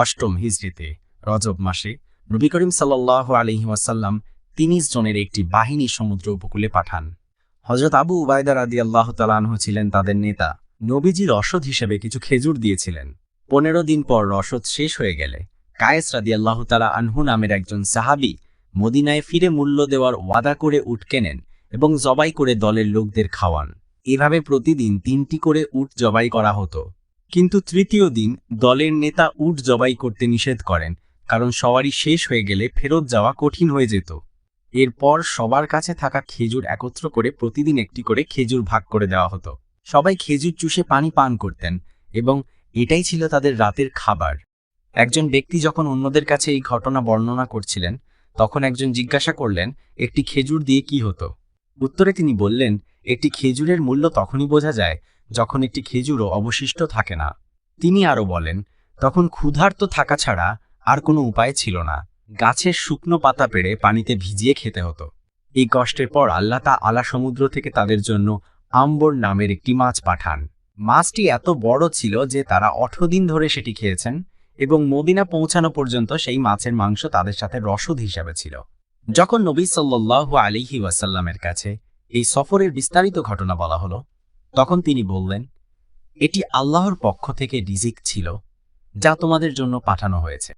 অষ্টম হিজড়িতে রজব মাসে নবী করিম সাল্লাহ আলহি ওয়াসাল্লাম তিরিশ জনের একটি বাহিনী সমুদ্র উপকূলে পাঠান। হজরত আবু উবায়দা রাদি আল্লাহ তালাহ ছিলেন তাদের নেতা। নবীজি রসদ হিসেবে কিছু খেজুর দিয়েছিলেন। পনেরো দিন পর রসদ শেষ হয়ে গেলে কায়েস রাদি আল্লাহ তালা আনহু নামের একজন সাহাবি মদিনায় ফিরে মূল্য দেওয়ার ওয়াদা করে উট কেনেন এবং জবাই করে দলের লোকদের খাওয়ান। এভাবে প্রতিদিন তিনটি করে উট জবাই করা হতো। কিন্তু তৃতীয় দিন দলের নেতা উট জবাই করতে নিষেধ করেন, কারণ সওয়ারি শেষ হয়ে গেলে ফেরত যাওয়া কঠিন হয়ে যেত। এরপর সবার কাছে থাকা খেজুর একত্র করে প্রতিদিন একটি করে খেজুর ভাগ করে দেওয়া হতো। সবাই খেজুর চুষে পানি পান করতেন এবং এটাই ছিল তাদের রাতের খাবার। একজন ব্যক্তি যখন অন্যদের কাছে এই ঘটনা বর্ণনা করছিলেন, তখন একজন জিজ্ঞাসা করলেন, একটি খেজুর দিয়ে কি হতো? উত্তরে তিনি বললেন একটি খেজুরের মূল্য তখনই বোঝা যায় যখন একটি খেজুরও অবশিষ্ট থাকে না। তিনি আরও বলেন, তখন ক্ষুধার্ত থাকা ছাড়া আর কোনো উপায় ছিল না। গাছের শুকনো পাতা পেড়ে পানিতে ভিজিয়ে খেতে হতো। এই কষ্টের পর আল্লাহ তা আলা সমুদ্র থেকে তাদের জন্য আম্বর নামের একটি মাছ পাঠান। মাছটি এত বড় ছিল যে তারা অঠো দিন ধরে সেটি খেয়েছেন এবং মদিনা পৌঁছানো পর্যন্ত সেই মাছের মাংস তাদের সাথে রসদ হিসাবে ছিল। যখন নবী সাল্লাল্লাহু আলিহি ওয়াসাল্লামের কাছে এই সফরের বিস্তারিত ঘটনা বলা হলো। তখন তিনি বললেন, এটি আল্লাহর পক্ষ থেকে রিজিক ছিল, যা তোমাদের জন্য পাঠানো হয়েছে।